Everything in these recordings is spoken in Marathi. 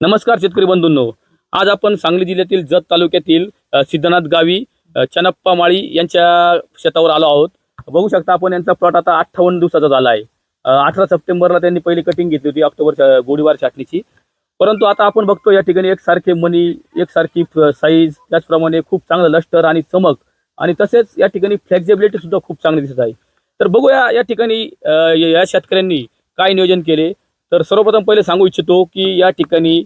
नमस्कार शेतकरी बंधूंनो. आज आपण सांगली जिल्ह्यातील जत तालुक्यातील सिद्धनाथ गावी चनप्पा माळी यांच्या शेतावर आलो आहोत. बघू शकता आपण यांचा प्लॉट आता अठ्ठावन्न दिवसाचा झाला आहे. अठरा सप्टेंबरला त्यांनी पहिली कटिंग घेतली होती ऑक्टोबर गोडीवार छाटणीची परंतु आता आपण बघतो या ठिकाणी एकसारखे मनी एकसारखी साईज त्याचप्रमाणे खूप चांगलं लष्टर आणि चमक आणि तसेच या ठिकाणी फ्लेक्झिबिलिटी सुद्धा खूप चांगली दिसत आहे. तर बघूया या ठिकाणी या शेतकऱ्यांनी काय नियोजन केले तर सर्वप्रथम पहिले सांगू इच्छितो की या ठिकाणी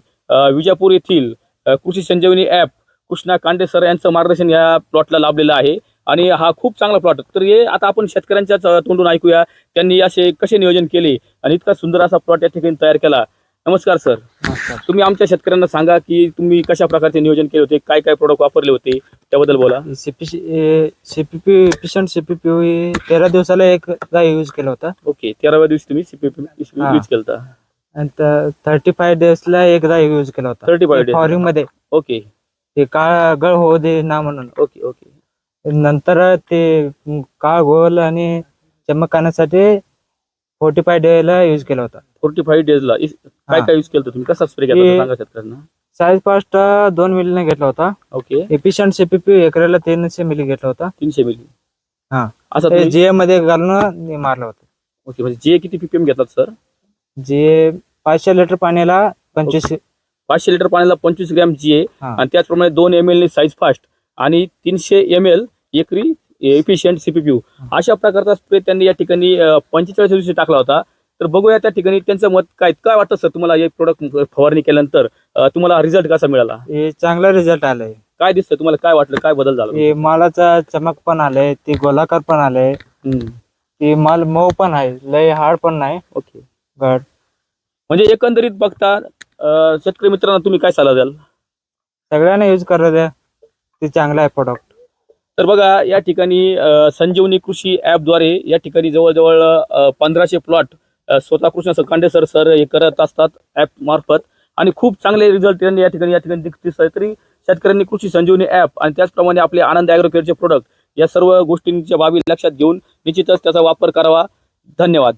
विजापूर येथील कृषी संजीवनी ॲप कृष्णा कांडे सर यांचं मार्गदर्शन या प्लॉटला लाभलेलं आहे. आणि हा खूप चांगला प्लॉट तर हे आता आपण शेतकऱ्यांच्याच तोंडून ऐकूया. त्यांनी असे कसे नियोजन केले आणि इतका सुंदर असा प्लॉट या ठिकाणी तयार केला. नमस्कार सर. नमस्कार. तुम्ही आमच्या शेतकऱ्यांना सांगा की तुम्ही कशा प्रकारचे नियोजन केले होते? काय काय प्रोडक्ट वापरले होते? त्याबद्दल बोला. सीपीपी पिशंट सीपीपी तेरा दिवसाला एक गाय यूज केला होता. ओके तेराव्या दिवशी तुम्ही सीपीपी हा. यूज केला आणि थर्टी फाय डेजला एक गाय यूज केला होता. 35 days. फॉरिंगमध्ये. ओके. ते काळ गळ होऊ दे ना म्हणून. Okay okay. नंतर ते काळ गोल आणि चमक आणण्यासाठी फोर्टी फाय डे ला यूज केला होता. फोर्टी फाईव्ह डेजला काय. काय यूज केलं होतं तुम्ही? कसा स्प्रे हे- होता? सांगा शेतकऱ्यांना. साईज पास्ट दोन मिलीने घेतला होता. ओके एफिशियंट सीपीपी एकऱ्याला तीनशे मिली घेतला होता. तीनशे मिली. हा. असं ते जे मध्ये घालून मारला होता. ओके म्हणजे जे किती पीपीएम घेतात सर जे पाचशे लिटर पाण्याला पंचवीस पाचशे लिटर पाण्याला पंचवीस ग्रॅम जी आहे हा. आणि त्याचप्रमाणे दोन एम एल साईज फास्ट आणि तीनशे एम एल एकरी एफिशियंट सीपीपीयू अशा प्रकारचा स्प्रे त्यांनी या ठिकाणी पंचेचाळीस दिवशी टाकला होता. तर बघूया त्या ठिकाणी त्यांचं मत काय काय वाटतं सर तुम्हाला हे प्रोडक्ट फवारणी केल्यानंतर? अं, तुम्हाला रिझल्ट कसा मिळाला? हे चांगला रिझल्ट आलाय. काय दिसतं तुम्हाला? काय वाटलं? काय बदल झाला? हे मालाचा चमक पण आलाय ते गोलाकार पण आलाय. हम्म. ते माल मऊ पण आहे लय हार्ड पण नाही. ओके. घड म्हणजे एकंदरीत बघता अं, शेतकरी मित्रांना तुम्ही काय सल्ला द्याल? सगळ्यांना यूज करू द्या. ते चांगला आहे प्रोडक्ट तर बघा या ठिकाणी अ, संजीवनी कृषी ॲपद्वारे या ठिकाणी जवळजवळ पंधराशे प्लॉट स्वतः कृष्ण सकांडे सर सर हे करत असतात ॲप मार्फत. आणि खूप चांगले रिझल्ट त्यांनी या ठिकाणी या ठिकाणी दिसत तरी शेतकऱ्यांनी कृषी संजीवनी ॲप आणि त्याचप्रमाणे आपले आनंद ॲग्रोकेअरचे प्रोडक्ट या सर्व गोष्टींच्या बाबी लक्षात घेऊन निश्चितच त्याचा वापर करावा. धन्यवाद.